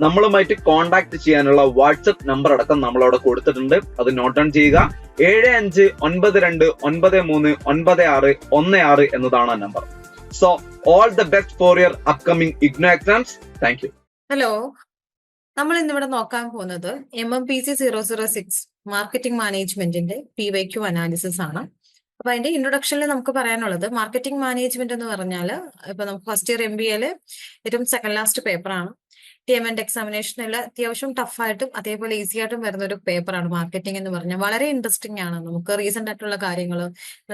നമ്മളുമായിട്ട് കോൺടാക്ട് ചെയ്യാനുള്ള WhatsApp number അടക്കം നമ്മൾ അവിടെ കൊടുത്തിട്ടുണ്ട്. അത് നോട്ട് ഡൗൺ ചെയ്യുക. ഏഴ് അഞ്ച് ഒൻപത് രണ്ട് ഒൻപത് മൂന്ന് ഒൻപത് ആറ് ഒന്ന് ആറ് എന്നതാണ് ആ number so all the best for your upcoming IGNOU exams thank you hello നമ്മൾ ഇന്നിവിടെ നോക്കാൻ പോകുന്നത് M M P C zero zero six marketing മാനേജ്മെന്റിന്റെ പി വൈ ക്യു അനാലിസിസ് ആണ്. അപ്പൊ അതിന്റെ ഇൻട്രൊഡക്ഷനിൽ നമുക്ക് പറയാനുള്ളത് മാർക്കറ്റിംഗ് മാനേജ്മെന്റ് എന്ന് പറഞ്ഞാൽ ഇപ്പൊ നമുക്ക് ഫസ്റ്റ് ഇയർ എം ബി എയിൽ ഏറ്റവും സെക്കൻഡ് ലാസ്റ്റ് പേപ്പറാണ് ടി എം അത്യാവശ്യം ടഫായിട്ടും അതേപോലെ ഈസി ആയിട്ടും വരുന്ന ഒരു പേപ്പറാണ് മാർക്കറ്റിംഗ് എന്ന് പറഞ്ഞാൽ. വളരെ ഇൻട്രസ്റ്റിംഗ് ആണ്. നമുക്ക് റീസെന്റ് ആയിട്ടുള്ള കാര്യങ്ങൾ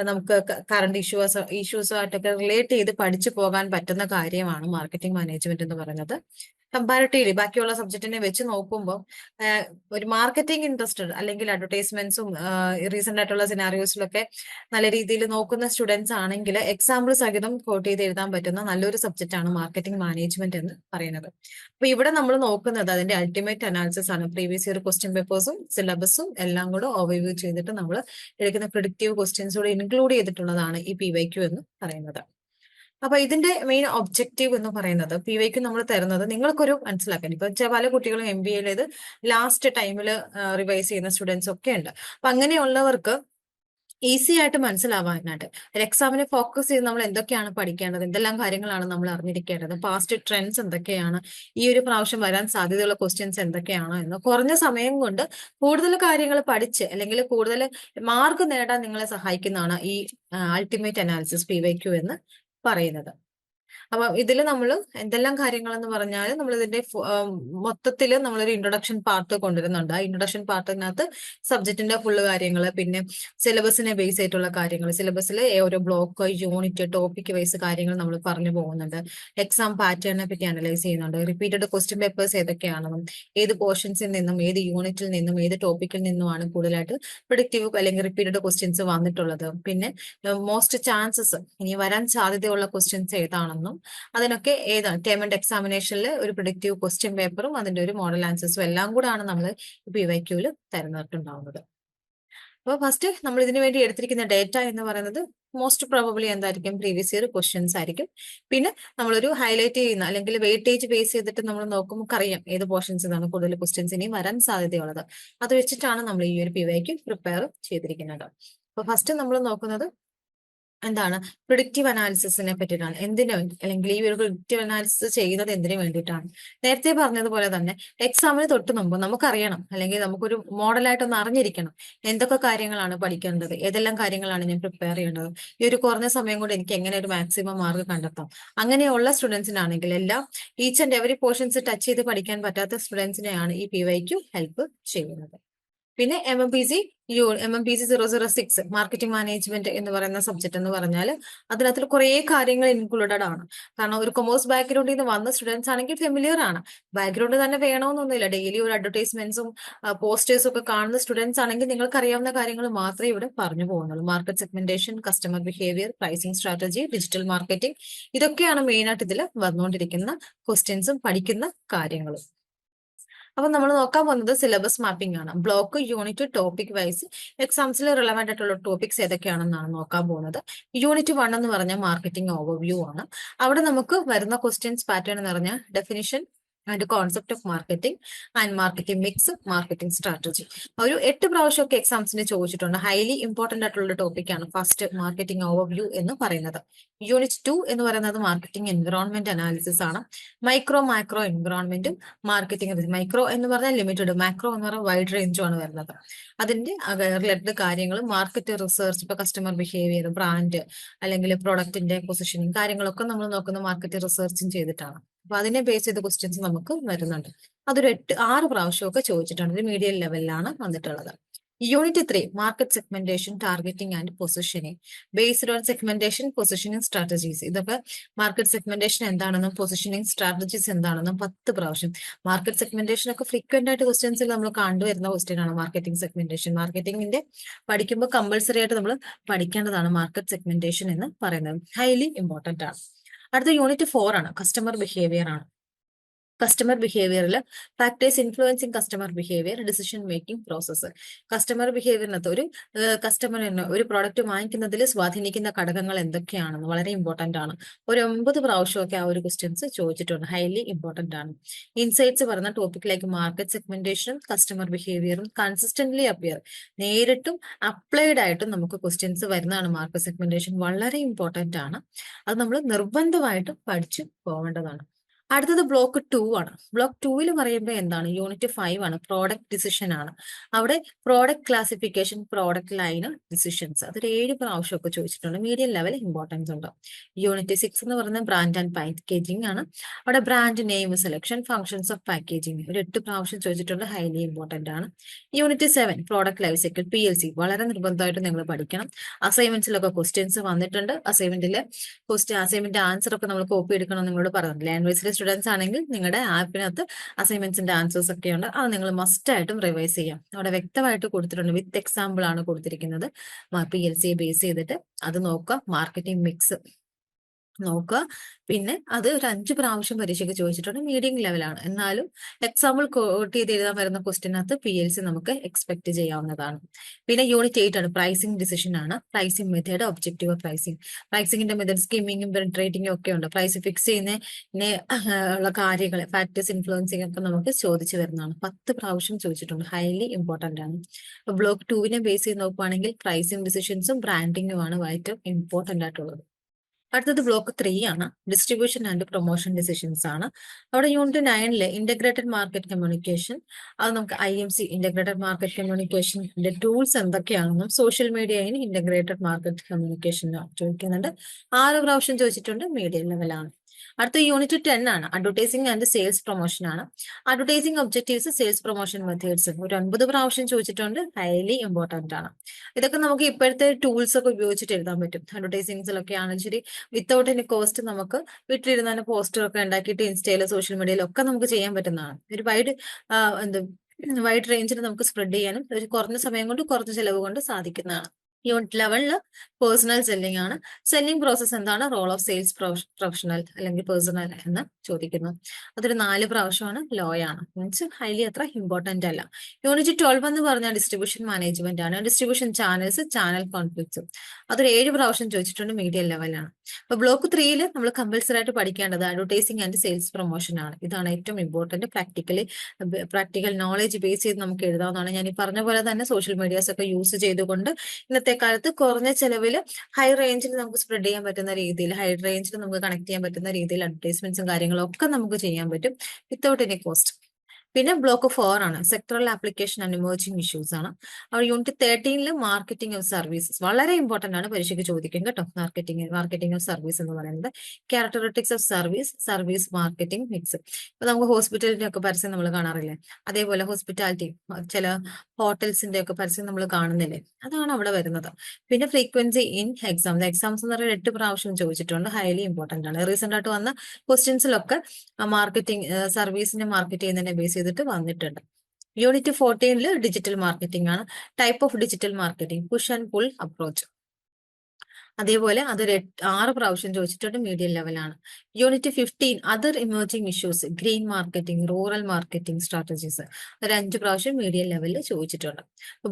നമുക്ക് കറണ്ട് ഇഷ്യൂസ് ഇഷ്യൂസുമായിട്ടൊക്കെ റിലേറ്റ് ചെയ്ത് പഠിച്ചു പോകാൻ പറ്റുന്ന കാര്യമാണ് മാർക്കറ്റിംഗ് മാനേജ്മെന്റ് എന്ന് പറയുന്നത്. കമ്പാരിറ്റീവ്ലി ബാക്കിയുള്ള സബ്ജക്റ്റിനെ വെച്ച് നോക്കുമ്പോൾ ഒരു മാർക്കറ്റിംഗ് ഇൻട്രസ്റ്റഡ് അല്ലെങ്കിൽ അഡ്വർടൈസ്മെന്റ്സും റീസെന്റ് ആയിട്ടുള്ള സിനാറിയോസിലൊക്കെ നല്ല രീതിയിൽ നോക്കുന്ന സ്റ്റുഡൻസ് ആണെങ്കിൽ എക്സാമ്പിൾ സഹിതം കോട്ട് ചെയ്ത് എഴുതാൻ പറ്റുന്ന നല്ലൊരു സബ്ജക്റ്റ് ആണ് മാർക്കറ്റിംഗ് മാനേജ്മെന്റ് എന്ന് പറയുന്നത്. അപ്പൊ ഇവിടെ നമ്മൾ നോക്കുന്നത് അതിന്റെ അൾട്ടിമേറ്റ് അനാലിസിസ് ആണ്. പ്രീവിയസ് ഇയർ ക്വസ്റ്റ്യൻ പേപ്പേഴ്സും സിലബസും എല്ലാം കൂടെ ഓവർവ്യൂ ചെയ്തിട്ട് നമ്മൾ എടുക്കുന്ന പ്രിഡിക്റ്റീവ് ക്വസ്റ്റ്യൻസ് കൂടെ ഇൻക്ലൂഡ് ചെയ്തിട്ടുള്ളതാണ് ഈ പി വൈ ക്യു എന്ന് പറയുന്നത്. അപ്പൊ ഇതിന്റെ മെയിൻ ഒബ്ജക്റ്റീവ് എന്ന് പറയുന്നത് പി വൈക്ക് നമ്മൾ തരുന്നത് നിങ്ങൾക്കൊരു മനസ്സിലാക്കാൻ. ഇപ്പൊ പല കുട്ടികളും എം ബി എയിലേത് ലാസ്റ്റ് ടൈമിൽ റിവൈസ് ചെയ്യുന്ന സ്റ്റുഡൻസ് ഒക്കെ ഉണ്ട്. അപ്പൊ അങ്ങനെയുള്ളവർക്ക് ഈസി ആയിട്ട് മനസ്സിലാവാനായിട്ട് ഒരു എക്സാമിനെ ഫോക്കസ് ചെയ്ത് നമ്മൾ എന്തൊക്കെയാണ് പഠിക്കേണ്ടത് എന്തെല്ലാം കാര്യങ്ങളാണ് നമ്മൾ അറിഞ്ഞിരിക്കേണ്ടത് പാസ്റ്റ് ട്രെൻഡ്സ് എന്തൊക്കെയാണ് ഈ ഒരു പ്രാവശ്യം വരാൻ സാധ്യതയുള്ള ക്വസ്റ്റ്യൻസ് എന്തൊക്കെയാണോ എന്ന് കുറഞ്ഞ സമയം കൊണ്ട് കൂടുതൽ കാര്യങ്ങൾ പഠിച്ച് അല്ലെങ്കിൽ കൂടുതൽ മാർക്ക് നേടാൻ നിങ്ങളെ സഹായിക്കുന്നതാണ് ഈ ultimate analysis P Y Q എന്ന് പറയുന്നത്. അപ്പൊ ഇതിൽ നമ്മൾ എന്തെല്ലാം കാര്യങ്ങൾ എന്ന് പറഞ്ഞാൽ നമ്മൾ ഇതിന്റെ മൊത്തത്തിൽ നമ്മളൊരു ഇൻട്രൊഡക്ഷൻ പാർട്ട് കൊണ്ടുവരുന്നുണ്ട്. ആ ഇൻട്രൊഡക്ഷൻ പാർട്ടിനകത്ത് സബ്ജക്റ്റിന്റെ ഫുള്ള് കാര്യങ്ങൾ പിന്നെ സിലബസിനെ ബേസ് ആയിട്ടുള്ള കാര്യങ്ങൾ സിലബസിൽ ഓരോ ബ്ലോക്ക് യൂണിറ്റ് ടോപ്പിക് വൈസ് കാര്യങ്ങൾ നമ്മൾ പറഞ്ഞു പോകുന്നുണ്ട്. എക്സാം പാറ്റേണിനെ പറ്റി അനലൈസ് ചെയ്യുന്നുണ്ട്. റിപ്പീറ്റഡ് ക്വസ്റ്റ്യൻ പേപ്പേഴ്സ് ഏതൊക്കെയാണെന്നും ഏത് പോർഷൻസിൽ നിന്നും ഏത് യൂണിറ്റിൽ നിന്നും ഏത് ടോപ്പിക്കിൽ നിന്നുമാണ് കൂടുതലായിട്ട് പ്രൊഡക്റ്റീവ് അല്ലെങ്കിൽ റിപ്പീറ്റഡ് ക്വസ്റ്റ്യൻസ് വന്നിട്ടുള്ളത്. പിന്നെ മോസ്റ്റ് ചാൻസസ് ഇനി വരാൻ സാധ്യതയുള്ള ക്വസ്റ്റ്യൻസ് ഏതാണെന്നും അതിനൊക്കെ ഏതാണ് ടേം എക്സാമിനേഷനിൽ ഒരു പ്രൊഡിക്റ്റീവ് ക്വസ്റ്റ്യൻ പേപ്പറും അതിന്റെ ഒരു മോഡൽ ആൻസേഴ്സും എല്ലാം കൂടാണ് നമ്മൾ ഇപ്പൊ വൈ ക്യൂവിൽ തരുന്നിട്ടുണ്ടാവുന്നത് അപ്പോൾ ഫസ്റ്റ് നമ്മൾ ഇതിനു വേണ്ടി എടുത്തിരിക്കുന്ന ഡേറ്റ എന്ന് പറയുന്നത് മോസ്റ്റ് പ്രോബബ്ലി എന്തായിരിക്കും? പ്രീവിയസ് ഇയർ ക്വസ്റ്റ്യൻസ് ആയിരിക്കും. പിന്നെ നമ്മളൊരു ഹൈലൈറ്റ് ചെയ്യുന്ന അല്ലെങ്കിൽ വെയിറ്റേജ് ബേസ് ചെയ്തിട്ട് നമ്മൾ നോക്കുമ്പോൾ അറിയാം ഏത് പോർഷൻസ് ആണ് കൂടുതൽ ക്വസ്റ്റ്യൻസ് ഇനി വരാൻ സാധ്യതയുള്ളത്. അത് വെച്ചിട്ടാണ് നമ്മൾ ഈ ഒരു പി വൈക്ക് പ്രിപ്പയർ ചെയ്തിരിക്കുന്നത്. അപ്പൊ ഫസ്റ്റ് നമ്മൾ നോക്കുന്നത് എന്താണ്? പ്രിഡിക്റ്റീവ് അനാലിസിസിനെ പറ്റിയിട്ടാണ്. എന്തിനു വേണ്ടി? അല്ലെങ്കിൽ ഈ ഒരു പ്രിഡിക്റ്റീവ് അനാലിസിസ് ചെയ്യുന്നത് എന്തിനു വേണ്ടിയിട്ടാണ്? നേരത്തെ പറഞ്ഞതുപോലെ തന്നെ എക്സാമിന് തൊട്ട് മുമ്പ് നമുക്കറിയണം. അല്ലെങ്കിൽ നമുക്കൊരു മോഡലായിട്ടൊന്ന് അറിഞ്ഞിരിക്കണം. എന്തൊക്കെ കാര്യങ്ങളാണ് പഠിക്കേണ്ടത്? ഏതെല്ലാം കാര്യങ്ങളാണ് ഞാൻ പ്രിപ്പയർ ചെയ്യേണ്ടത്? ഈ ഒരു കുറഞ്ഞ സമയം കൊണ്ട് എനിക്ക് എങ്ങനെ ഒരു മാക്സിമം മാർക്ക് കണ്ടെത്താം? അങ്ങനെയുള്ള സ്റ്റുഡൻസിനാണെങ്കിൽ എല്ലാം each and every portions touch ചെയ്ത് പഠിക്കാൻ പറ്റാത്ത സ്റ്റുഡൻസിനെയാണ് ഈ പി വൈക്ക് ഹെൽപ്പ് ചെയ്യുന്നത്. പിന്നെ M M P C U M M P C zero zero six marketing management എന്ന് പറയുന്ന സബ്ജക്ട് എന്ന് പറഞ്ഞാൽ അതിനകത്ത് കുറേ കാര്യങ്ങൾ ഇൻക്ലൂഡഡ് ആണ്. കാരണം ഒരു കൊമേഴ്സ് ബാക്ക്ഗ്രൗണ്ടിൽ നിന്ന് വന്ന സ്റ്റുഡൻസ് ആണെങ്കിൽ ഫെമിലിയർ ആണ്. ബാക്ക്ഗ്രൗണ്ട് തന്നെ വേണമെന്നൊന്നുമില്ല. ഡെയിലി ഒരു അഡ്വർടൈസ്മെന്റ്സും പോസ്റ്റേഴ്സും ഒക്കെ കാണുന്ന സ്റ്റുഡൻസ് ആണെങ്കിൽ നിങ്ങൾക്ക് അറിയാവുന്ന കാര്യങ്ങൾ മാത്രമേ ഇവിടെ പറഞ്ഞു പോകുന്നുള്ളൂ. Market segmentation customer behaviour pricing strategy digital marketing ഇതൊക്കെയാണ് മെയിനായിട്ട് ഇതിൽ വന്നുകൊണ്ടിരിക്കുന്ന ക്വസ്റ്റ്യൻസും പഠിക്കുന്ന കാര്യങ്ങളും. അപ്പൊ നമ്മൾ നോക്കാൻ പോകുന്നത് സിലബസ് മാപ്പിംഗ് ആണ്. ബ്ലോക്ക് യൂണിറ്റ് ടോപ്പിക് വൈസ് എക്സാംസിൽ റിലവന്റ് ആയിട്ടുള്ള ടോപ്പിക്സ് ഏതൊക്കെയാണെന്നാണ് നോക്കാൻ പോകുന്നത്. യൂണിറ്റ് വൺ എന്ന് പറഞ്ഞ മാർക്കറ്റിംഗ് ഓവർവ്യൂ ആണ്. അവിടെ നമുക്ക് വരുന്ന ക്വസ്റ്റ്യൻസ് പാറ്റേൺ എന്ന് പറഞ്ഞാൽ definition and concept of marketing and marketing mix marketing strategy ഒരു എട്ട് പ്രാവശ്യമൊക്കെ എക്സാംസിന് ചോദിച്ചിട്ടുണ്ട്. ഹൈലി ഇമ്പോർട്ടന്റ് ആയിട്ടുള്ള ടോപ്പിക്കാണ് ഫസ്റ്റ് മാർക്കറ്റിംഗ് ഓവർവ്യൂ എന്ന് പറയുന്നത്. യൂണിറ്റ് ടു എന്ന് പറയുന്നത് മാർക്കറ്റിംഗ് എൻവിറോൺമെന്റ് അനാലിസിസ് ആണ്. മൈക്രോ മാക്രോ എൻവിറോൺമെന്റും മാർക്കറ്റിംഗ് മൈക്രോ എന്ന് പറഞ്ഞാൽ ലിമിറ്റഡ് മാക്രോ എന്ന് പറഞ്ഞാൽ വൈഡ് റേഞ്ചും ആണ് വരുന്നത്. അതിന്റെ റിലേറ്റഡ് കാര്യങ്ങൾ മാർക്കറ്റ് റിസർച്ച് ഇപ്പൊ കസ്റ്റമർ ബിഹേവിയർ ബ്രാൻഡ് അല്ലെങ്കിൽ പ്രൊഡക്റ്റിന്റെ പൊസിഷനിങ് കാര്യങ്ങളൊക്കെ നമ്മൾ നോക്കുന്ന മാർക്കറ്റ് റിസർച്ചും ചെയ്തിട്ടാണ്. അപ്പൊ അതിനെ ബേസ് ചെയ്ത ക്വസ്റ്റ്യൻസ് നമുക്ക് വരുന്നുണ്ട്. അതൊരു എട്ട് ആറ് പ്രാവശ്യമൊക്കെ ചോദിച്ചിട്ടുണ്ട്. ഒരു മീഡിയം ലെവലിലാണ് വന്നിട്ടുള്ളത്. Unit three market segmentation targeting and positioning based on segmentation positioning strategies ഇതൊക്കെ മാർക്കറ്റ് സെഗ്മെന്റേഷൻ എന്താണെന്നും പൊസിഷനിങ് സ്ട്രാറ്റജീസ് എന്താണെന്നും പത്ത് പ്രാവശ്യം. മാർക്കറ്റ് സെഗ്മെന്റേഷൻ ഒക്കെ ഫ്രീക്വന്റ് ആയിട്ട് ക്വസ്റ്റ്യൻസിൽ നമ്മൾ കണ്ടുവരുന്ന ക്വസ്റ്റ്യൻ ആണ് മാർക്കറ്റിംഗ് സെഗ്മെന്റേഷൻ മാർക്കറ്റിംഗിന്റെ പഠിക്കുമ്പോൾ കമ്പൾസറി ആയിട്ട് നമ്മൾ പഠിക്കേണ്ടതാണ് മാർക്കറ്റ് സെഗ്മെന്റേഷൻ എന്ന് പറയുന്നത്. ഹൈലി ഇമ്പോർട്ടന്റ് ആണ്. അടുത്ത യൂണിറ്റ് ഫോർ ആണ്. കസ്റ്റമർ ബിഹേവിയർ ആണ്. Customer ബിഹേവിയറിൽ factors influencing customer behaviour decision making process customer ബിഹേവിയറിനകത്ത് ഒരു കസ്റ്റമറിന് ഒരു പ്രോഡക്റ്റ് വാങ്ങിക്കുന്നതിൽ സ്വാധീനിക്കുന്ന ഘടകങ്ങൾ എന്തൊക്കെയാണെന്ന് വളരെ ഇമ്പോർട്ടന്റ് ആണ്. ഒരു ഒമ്പത് പ്രാവശ്യമൊക്കെ ആ ഒരു ക്വസ്റ്റ്യൻസ് ചോദിച്ചിട്ടുണ്ട്. ഹൈലി ഇമ്പോർട്ടന്റ് ആണ്. ഇൻസൈറ്റ്സ് പറഞ്ഞ ടോപ്പിക്കിലേക്ക് മാർക്കറ്റ് സെഗ്മെന്റേഷനും കസ്റ്റമർ ബിഹേവിയറും കൺസിസ്റ്റന്റ്ലി അപ്പിയർ നേരിട്ടും അപ്ലൈഡ് ആയിട്ടും നമുക്ക് ക്വസ്റ്റ്യൻസ് വരുന്നതാണ് മാർക്കറ്റ് സെഗ്മെന്റേഷൻ വളരെ ഇമ്പോർട്ടന്റ് ആണ്. അത് നമ്മൾ നിർബന്ധമായിട്ടും പഠിച്ചു പോകേണ്ടതാണ് അടുത്തത് ബ്ലോക്ക് ടു ആണ്. ബ്ലോക്ക് ടൂവിൽ പറയുമ്പോൾ എന്താണ്? യൂണിറ്റ് ഫൈവ് ആണ്. പ്രോഡക്റ്റ് ഡിസിഷൻ ആണ്. അവിടെ product classification product line decisions അതൊരു ഏഴ് പ്രാവശ്യമൊക്കെ ചോദിച്ചിട്ടുണ്ട്. മീഡിയം ലെവൽ ഇമ്പോർട്ടൻസ് ഉണ്ട്? യൂണിറ്റ് സിക്സ് എന്ന് പറയുന്നത് ബ്രാൻഡ് ആൻഡ് പാക്കേജിംഗ് ആണ്. അവിടെ brand name selection functions of packaging ഒരു എട്ട് പ്രാവശ്യം ചോദിച്ചിട്ടുണ്ട്. ഹൈലി ഇമ്പോർട്ടന്റ് ആണ്. Unit seven product life cycle P L C വളരെ നിർബന്ധമായിട്ട് നിങ്ങൾ പഠിക്കണം. അസൈൻമെന്റ്സിലൊക്കെ ക്വസ്റ്റ്യൻസ് വന്നിട്ടുണ്ട്. അസൈൻമെന്റിലെ ക്വസ്റ്റ്യൻ അസൈൻമെന്റ് ആൻസർ ഒക്കെ നമ്മൾ കോപ്പി എടുക്കണം നിങ്ങളോട് പറഞ്ഞു ലാംഗ്വേജിലെ സ്റ്റുഡൻസ് ആണെങ്കിൽ നിങ്ങളുടെ ആപ്പിനകത്ത് അസൈൻമെന്റ്സിന്റെ ആൻസേഴ്സ് ഒക്കെ ഉണ്ട് അത് നിങ്ങൾ മസ്റ്റ് ആയിട്ടും റിവൈസ് ചെയ്യാം. അവിടെ വ്യക്തമായിട്ട് കൊടുത്തിട്ടുണ്ട്. വിത്ത് എക്സാമ്പിൾ ആണ് കൊടുത്തിരിക്കുന്നത്. പി എൽ സി ബേസ് ചെയ്തിട്ട് അത് നോക്കുക. മാർക്കറ്റിംഗ് മിക്സ് നോക്കുക. പിന്നെ അത് ഒരു അഞ്ച് പ്രാവശ്യം പരീക്ഷയ്ക്ക് ചോദിച്ചിട്ടുണ്ട്. മീഡിയം ലെവലാണ്. എന്നാലും എക്സാമ്പിൾ കോട്ട് ചെയ്ത് എഴുതാൻ വരുന്ന ക്വസ്റ്റിനകത്ത് പി എൽ സി നമുക്ക് എക്സ്പെക്ട് ചെയ്യാവുന്നതാണ്. പിന്നെ യൂണിറ്റ് എയ്റ്റ് ആണ്. പ്രൈസിംഗ് ഡിസിഷൻ ആണ്. പ്രൈസിംഗ് മെത്തേഡ് ഒബ്ജക്റ്റീവ് പ്രൈസിംഗ് പ്രൈസിംഗിന്റെ മെത്തേഡ് സ്കീമിങ്ങും പെൻട്രേറ്റിംഗും ഒക്കെ ഉണ്ട്. പ്രൈസ് ഫിക്സ് ചെയ്യുന്ന ഉള്ള കാര്യങ്ങൾ ഫാക്ടേഴ്സ് ഇൻഫ്ലുവൻസിങ് ഒക്കെ നമുക്ക് ചോദിച്ചു വരുന്നതാണ് പത്ത് പ്രാവശ്യം ചോദിച്ചിട്ടുണ്ട്. ഹൈലി ഇമ്പോർട്ടന്റ് ആണ്. ബ്ലോക്ക് ടുവിനെ ബേസ് ചെയ്ത് നോക്കുകയാണെങ്കിൽ പ്രൈസിംഗ് ഡിസിഷൻസും ബ്രാൻഡിങ്ങുമാണ് ഏറ്റവും ഇമ്പോർട്ടന്റ് ആയിട്ടുള്ളത്. അടുത്തത് ബ്ലോക്ക് ത്രീ ആണ്. ഡിസ്ട്രിബ്യൂഷൻ ആൻഡ് പ്രൊമോഷൻ ഡിസിഷൻസ് ആണ്. അവിടെ യൂണിറ്റ് നയനിലെ ഇന്റഗ്രേറ്റഡ് മാർക്കറ്റ് കമ്മ്യൂണിക്കേഷൻ അത് നമുക്ക് I M C integrated market കമ്മ്യൂണിക്കേഷന്റെ tools എന്തൊക്കെയാണെന്നും സോഷ്യൽ മീഡിയ മീഡിയയിൽ ഇന്റഗ്രേറ്റഡ് മാർക്കറ്റ് കമ്മ്യൂണിക്കേഷൻ ചോദിക്കുന്നുണ്ട്. ആറ് പ്രാവശ്യം ചോദിച്ചിട്ടുണ്ട് മീഡിയ ലെവലാണ് അടുത്ത യൂണിറ്റ് ടെൻ ആണ്. അഡ്വർടൈസിംഗ് ആൻഡ് സെയിൽസ് പ്രൊമോഷൻ ആണ്. Advertising objectives sales promotion methods ഒരു ഒൻപത് പ്രാവശ്യം ചോദിച്ചിട്ടുണ്ട്. ഹൈലി ഇമ്പോർട്ടന്റ് ആണ്. ഇതൊക്കെ നമുക്ക് ഇപ്പോഴത്തെ ടൂൾസ് ഒക്കെ ഉപയോഗിച്ചിട്ട് എഴുതാൻ പറ്റും. അഡ്വർടൈസിംഗ്സിലൊക്കെ ആണെങ്കിൽ ശരി വിത്തൗട്ട് എനി കോസ്റ്റ് നമുക്ക് വീട്ടിലിരുന്ന് പോസ്റ്റർ ഒക്കെ ഉണ്ടാക്കിയിട്ട് ഇൻസ്റ്റയിലോ സോഷ്യൽ മീഡിയയിലോ ഒക്കെ നമുക്ക് ചെയ്യാൻ പറ്റുന്നതാണ്. ഒരു വൈഡ് എന്ത് വൈഡ് റേഞ്ചിൽ നമുക്ക് സ്പ്രെഡ് ചെയ്യാനും ഒരു കുറഞ്ഞ സമയം കൊണ്ട് കുറഞ്ഞ ചെലവ് കൊണ്ട് സാധിക്കുന്നതാണ്. യൂണിറ്റ് ലെവലിൽ പേഴ്സണൽ സെല്ലിംഗ് ആണ്. സെല്ലിംഗ് പ്രോസസ് എന്താണ്? റോൾ ഓഫ് സെയിൽസ് പ്രൊഫഷണൽ അല്ലെങ്കിൽ പേഴ്സണൽ എന്ന് ചോദിക്കുന്നു. അതൊരു നാല് പ്രാവശ്യമാണ്. ലോ ആണ്. മീൻസ് ഹൈലി അത്ര ഇമ്പോർട്ടന്റ് അല്ല. യൂണിറ്റ് ട്വൽവ് എന്ന് പറഞ്ഞ ഡിസ്ട്രിബ്യൂഷൻ മാനേജ്മെന്റ് ആണ്. ഡിസ്ട്രിബ്യൂഷൻ ചാനൽസ് ചാനൽ കോൺഫ്ലിക്ട്സ് അതൊരു ഏഴ് പ്രാവശ്യം ചോദിച്ചിട്ടുണ്ട് മീഡിയ ലെവലാണ് അപ്പൊ ബ്ലോക്ക് ത്രീയിൽ നമ്മൾ കമ്പൽസറി ആയിട്ട് പഠിക്കേണ്ടത് അഡ്വർടൈസിംഗ് ആൻഡ് സെയിൽസ് പ്രൊമോഷൻ ആണ്. ഇതാണ് ഏറ്റവും important practically practical knowledge base ചെയ്ത് നമുക്ക് എഴുതാവുന്നതാണ്. ഞാൻ ഈ പറഞ്ഞ പോലെ തന്നെ സോഷ്യൽ മീഡിയാസ് ഒക്കെ യൂസ് ചെയ്തുകൊണ്ട് ഇന്നത്തെ കാലത്ത് കുറഞ്ഞ ചെലവിൽ ഹൈ റേഞ്ചിൽ നമുക്ക് സ്പ്രെഡ് ചെയ്യാൻ പറ്റുന്ന രീതിയിൽ ഹൈ റേഞ്ചിൽ നമുക്ക് കണക്ട് ചെയ്യാൻ പറ്റുന്ന രീതിയിൽ അഡ്വർടൈസ്മെന്റ്സും കാര്യങ്ങളും ഒക്കെ നമുക്ക് ചെയ്യാൻ പറ്റും വിത്തൗട്ട് എനി കോസ്റ്റ് പിന്നെ ബ്ലോക്ക് ഫോർ ആണ്. Sectoral application and emerging issues ആണ്. അപ്പോൾ യൂണിറ്റ് തേർട്ടീനിൽ മാർക്കറ്റിംഗ് ഓഫ് സർവീസസ് വളരെ ഇമ്പോർട്ടന്റ് ആണ് പരീക്ഷയ്ക്ക് ചോദിക്കും കേട്ടോ. മാർക്കറ്റിംഗ് മാർക്കറ്റിംഗ് ഓഫ് സർവീസ് എന്ന് പറയുന്നത്. Characteristics of service service marketing mix ഇപ്പൊ നമുക്ക് ഹോസ്പിറ്റലിന്റെ ഒക്കെ പരസ്യം നമ്മൾ കാണാറില്ലേ? അതേപോലെ ഹോസ്പിറ്റാലിറ്റി ചില ഹോട്ടൽസിന്റെ ഒക്കെ പരസ്യം നമ്മൾ കാണുന്നില്ലേ? അതാണ് അവിടെ വരുന്നത്. പിന്നെ ഫ്രീക്വൻസി ഇൻ എക്സാംസ് എക്സാംസ് എന്ന് പറയുന്നത് എട്ട് പ്രാവശ്യം ചോദിച്ചിട്ടുണ്ട്. ഹൈലി ഇമ്പോർട്ടന്റ് ആണ്. റീസെന്റ് ആയിട്ട് വന്ന ക്വസ്റ്റ്യൻസിലൊക്കെ മാർക്കറ്റിംഗ് സർവീസിനെ മാർക്കറ്റ് ചെയ്യുന്നതിനെ ബേസ് ചെയ്തിട്ട് വന്നിട്ടുണ്ട്. യൂണിറ്റ് ഫോർട്ടീനിൽ ഡിജിറ്റൽ മാർക്കറ്റിംഗ് ആണ്. Type of digital marketing push and pull approach അതേപോലെ അതൊരു ആറ് പ്രാവശ്യം ചോദിച്ചിട്ടുണ്ട് മീഡിയം ലെവലാണ് unit fifteen other emerging issues green marketing rural marketing strategies ഒരു അഞ്ച് പ്രാവശ്യം മീഡിയം ലെവലിൽ ചോദിച്ചിട്ടുണ്ട്.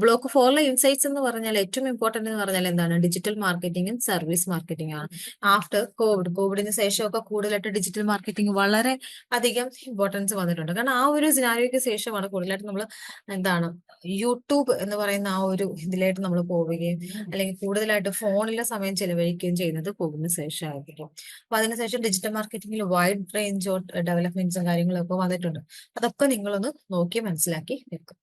ബ്ലോക്ക് ഫോറിലെ ഇൻസൈറ്റ്സ് എന്ന് പറഞ്ഞാൽ ഏറ്റവും ഇമ്പോർട്ടന്റ് എന്ന് പറഞ്ഞാൽ എന്താണ്? ഡിജിറ്റൽ മാർക്കറ്റിംഗും സർവീസ് മാർക്കറ്റിംഗ് ആണ്. ആഫ്റ്റർ കോവിഡ് കോവിഡിന് ശേഷമൊക്കെ കൂടുതലായിട്ട് ഡിജിറ്റൽ മാർക്കറ്റിംഗ് വളരെ അധികം ഇമ്പോർട്ടൻസ് വന്നിട്ടുണ്ട്. കാരണം ആ ഒരു സിനാരിയോയ്ക്ക് ശേഷമാണ് കൂടുതലായിട്ട് നമ്മൾ എന്താണ്? യൂട്യൂബ് എന്ന് പറയുന്ന ആ ഒരു ഇതിലായിട്ട് നമ്മൾ പോവുകയും അല്ലെങ്കിൽ കൂടുതലായിട്ട് ഫോണിലെ സമയം ചെലവഴിക്കുകയും ചെയ്യുന്നത് കോവിഡിന് ശേഷമായിരിക്കും. അപ്പൊ അതിനുശേഷം ഡിജിറ്റൽ മാർക്കറ്റിംഗിൽ വൈഡ് റേഞ്ച് ഓഫ് ഡെവലപ്മെന്റ്സും കാര്യങ്ങളൊക്കെ വന്നിട്ടുണ്ട്. അതൊക്കെ നിങ്ങളൊന്ന് നോക്കി മനസ്സിലാക്കി വെക്കും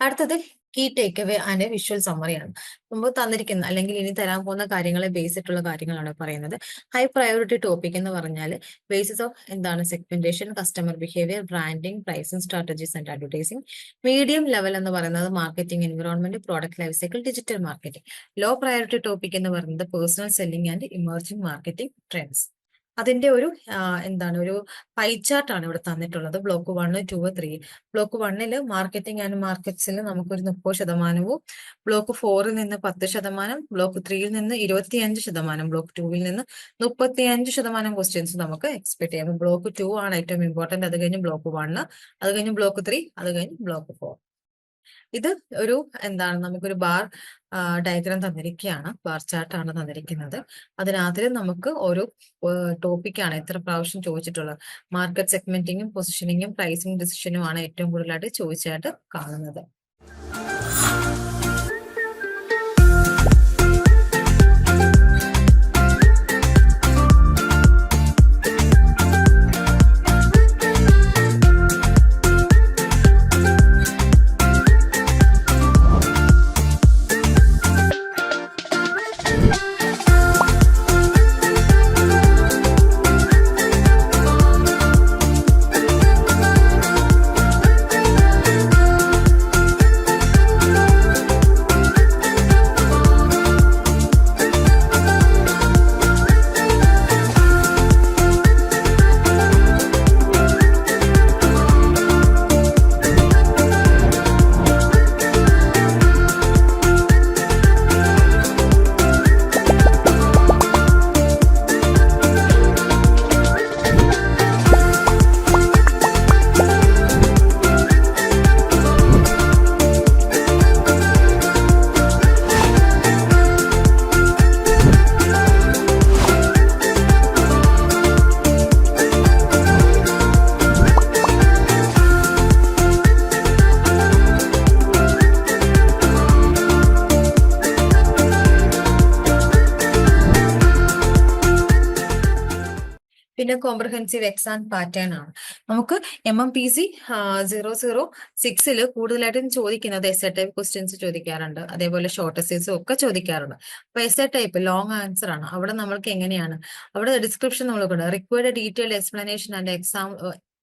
അടുത്തത് key take away and visual സമ്മറിയാണ് മുമ്പ് തന്നിരിക്കുന്ന അല്ലെങ്കിൽ ഇനി തരാൻ പോകുന്ന കാര്യങ്ങളെ ബേസ് ആയിട്ടുള്ള കാര്യങ്ങളാണ് പറയുന്നത്. ഹൈ പ്രയോറിറ്റി ടോപ്പിക് എന്ന് പറഞ്ഞാൽ ബേസിസ് ഓഫ് എന്താണ് segmentation customer behaviour branding pricing strategies and advertising medium level എന്ന് പറയുന്നത് marketing environment product life cycle digital marketing low priority topic എന്ന് പറയുന്നത് personal selling and emerging marketing trends അതിന്റെ ഒരു എന്താണ് ഒരു പൈ ചാർട്ട് ആണ് ഇവിടെ തന്നിട്ടുള്ളത്. Block one two three block വണ്ണിൽ മാർക്കറ്റിംഗ് ആൻഡ് മാർക്കറ്റ്സിൽ നമുക്കൊരു മുപ്പത് ശതമാനവും ബ്ലോക്ക് ഫോറിൽ നിന്ന് പത്ത് ശതമാനം ബ്ലോക്ക് ത്രീയിൽ നിന്ന് ഇരുപത്തിയഞ്ച് ശതമാനം ബ്ലോക്ക് ടൂവിൽ നിന്ന് മുപ്പത്തിയഞ്ച് ശതമാനം ക്വസ്റ്റ്യൻസ് നമുക്ക് എക്സ്പെക്ട് ചെയ്യാം. ബ്ലോക്ക് ടു ആണ് ഏറ്റവും ഇമ്പോർട്ടന്റ് അത് കഴിഞ്ഞ് ബ്ലോക്ക് വണ്ണ് അത് കഴിഞ്ഞ് ബ്ലോക്ക് ത്രീ അത് കഴിഞ്ഞ് ബ്ലോക്ക് ഫോർ ഇത് ഒരു എന്താണ് നമുക്കൊരു ബാർ ഡയഗ്രാം തന്നിരിക്കുകയാണ് ബാർ ചാർട്ടാണ് തന്നിരിക്കുന്നത്. അതിനകത്തിൽ നമുക്ക് ഓരോ ടോപ്പിക്കാണ് എത്ര പ്രാവശ്യം ചോദിച്ചിട്ടുള്ളത്. മാർക്കറ്റ് സെഗ്മെന്റിങ്ങും പൊസിഷനിങ്ങും പ്രൈസിംഗ് ഡിസിഷനും ആണ് ഏറ്റവും കൂടുതലായിട്ട് ചോദിച്ചായിട്ട് കാണുന്നത്. കോംപ്രഹെൻസീവ് എക്സാം പാറ്റേൺ ആണ്. നമുക്ക് M M P C zero zero സിക്സിൽ കൂടുതലായിട്ടും ചോദിക്കുന്നത് എസ് എ ടൈപ്പ് ക്വസ്റ്റ്യൻസ് ചോദിക്കാറുണ്ട്. അതേപോലെ ഷോർട്ട് എസ്സേസും ഒക്കെ ചോദിക്കാറുണ്ട്. അപ്പൊ S A type long answer ആണ്. അവിടെ നമ്മൾക്ക് എങ്ങനെയാണ്? അവിടെ ഡിസ്ക്രിപ്ഷൻ നമ്മൾ കൊടുക്കുക required detailed explanation and exam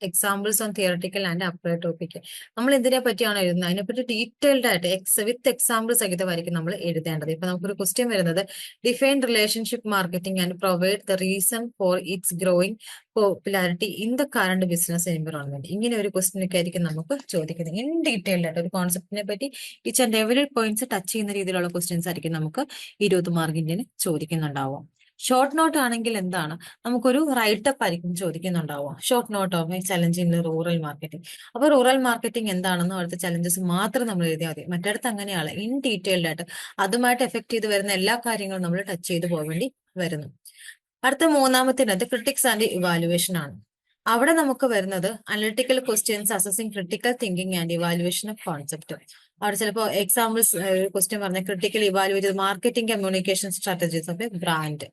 examples on theoretical and applied topic നമ്മൾ എന്തിനെ പറ്റിയാണ് എഴുതുന്നത്? അതിനെപ്പറ്റി ഡീറ്റെയിൽഡ് ആയിട്ട് എക്സ് വിത്ത് എക്സാമ്പിൾ സഹിതമായിരിക്കും നമ്മൾ എഴുതേണ്ടത്. ഇപ്പൊ നമുക്കൊരു ക്വസ്റ്റ്യൻ വരുന്നത് define relationship marketing and provide the reason for its growing popularity in the current business environment ഇങ്ങനെ ഒരു ക്വസ്റ്റ്യനൊക്കെ ആയിരിക്കും നമുക്ക് ചോദിക്കുന്നത്. ഇൻ ഡീറ്റെയിൽഡ് ആയിട്ട് ഒരു കോൺസെപ്റ്റിനെ പറ്റി each and every points touch ചെയ്യുന്ന രീതിയിലുള്ള ക്വസ്റ്റ്യൻസ് ആയിരിക്കും നമുക്ക് ഇരുപത് മാർക്കിന്റെ ചോദിക്കുന്നുണ്ടാവും ഷോർട്ട് നോട്ട് ആണെങ്കിൽ എന്താണ്? നമുക്കൊരു റൈറ്റ് അപ്പ് ആയിരിക്കും ചോദിക്കുന്നുണ്ടാവുക. Short note of challenge in rural marketing അപ്പൊ റൂറൽ മാർക്കറ്റിംഗ് എന്താണെന്ന് അവിടുത്തെ ചലഞ്ചസ് മാത്രം നമ്മൾ എഴുതിയാൽ മതി. മറ്റിടത്ത് അങ്ങനെയാണ്. ഇൻ ഡീറ്റെയിൽഡ് ആയിട്ട് അതുമായിട്ട് എഫക്ട് ചെയ്ത് വരുന്ന എല്ലാ കാര്യങ്ങളും നമ്മൾ ടച്ച് ചെയ്ത് പോകേണ്ടി വരുന്നു. അടുത്ത മൂന്നാമത്തേനകത്ത് ക്രിട്ടിക്സ് ആൻഡ് ഇവാലുവേഷൻ ആണ്. അവിടെ നമുക്ക് വരുന്നത് analytical questions assessing critical thinking and evaluation of concept അവിടെ ചിലപ്പോൾ എക്സാമ്പിൾസ് ക്വസ്റ്റ്യൻ പറഞ്ഞ critical evaluate marketing communication strategies of a brand